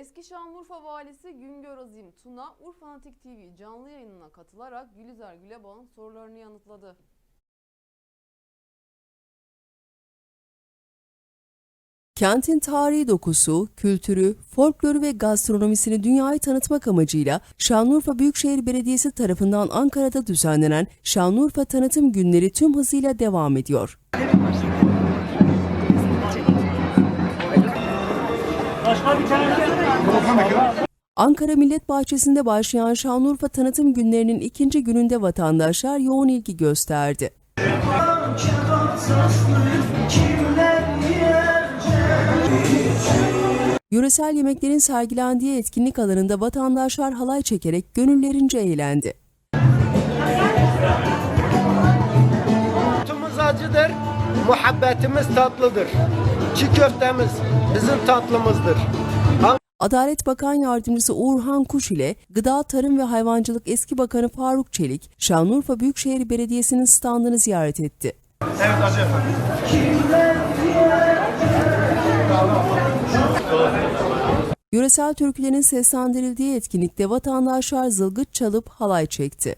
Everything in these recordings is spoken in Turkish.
Eski Şanlıurfa Valisi Güngör Azim Tuna, Urfanatik TV canlı yayınına katılarak Gülizar Gülebağ'ın sorularını yanıtladı. Kentin tarihi dokusu, kültürü, folkloru ve gastronomisini dünyaya tanıtmak amacıyla Şanlıurfa Büyükşehir Belediyesi tarafından Ankara'da düzenlenen Şanlıurfa Tanıtım Günleri tüm hızıyla devam ediyor. Ankara Millet Bahçesi'nde başlayan Şanlıurfa Tanıtım Günlerinin ikinci gününde vatandaşlar yoğun ilgi gösterdi. Yöresel yemeklerin sergilendiği etkinlik alanında vatandaşlar halay çekerek gönüllerince eğlendi. Muhabbetimiz tatlıdır. Çiğ köftemiz bizim tatlımızdır. Adalet Bakan Yardımcısı Uğurhan Kuş ile Gıda Tarım ve Hayvancılık Eski Bakanı Faruk Çelik, Şanlıurfa Büyükşehir Belediyesi'nin standını ziyaret etti. Yöresel türkülerin seslendirildiği etkinlikte vatandaşlar zılgıt çalıp halay çekti.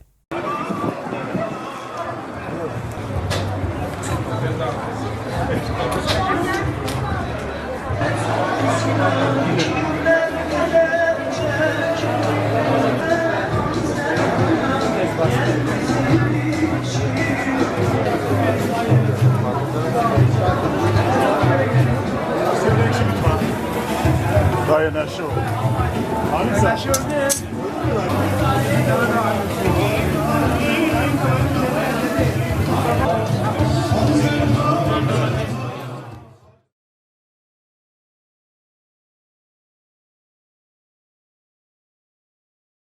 Dayan Show. Abi sen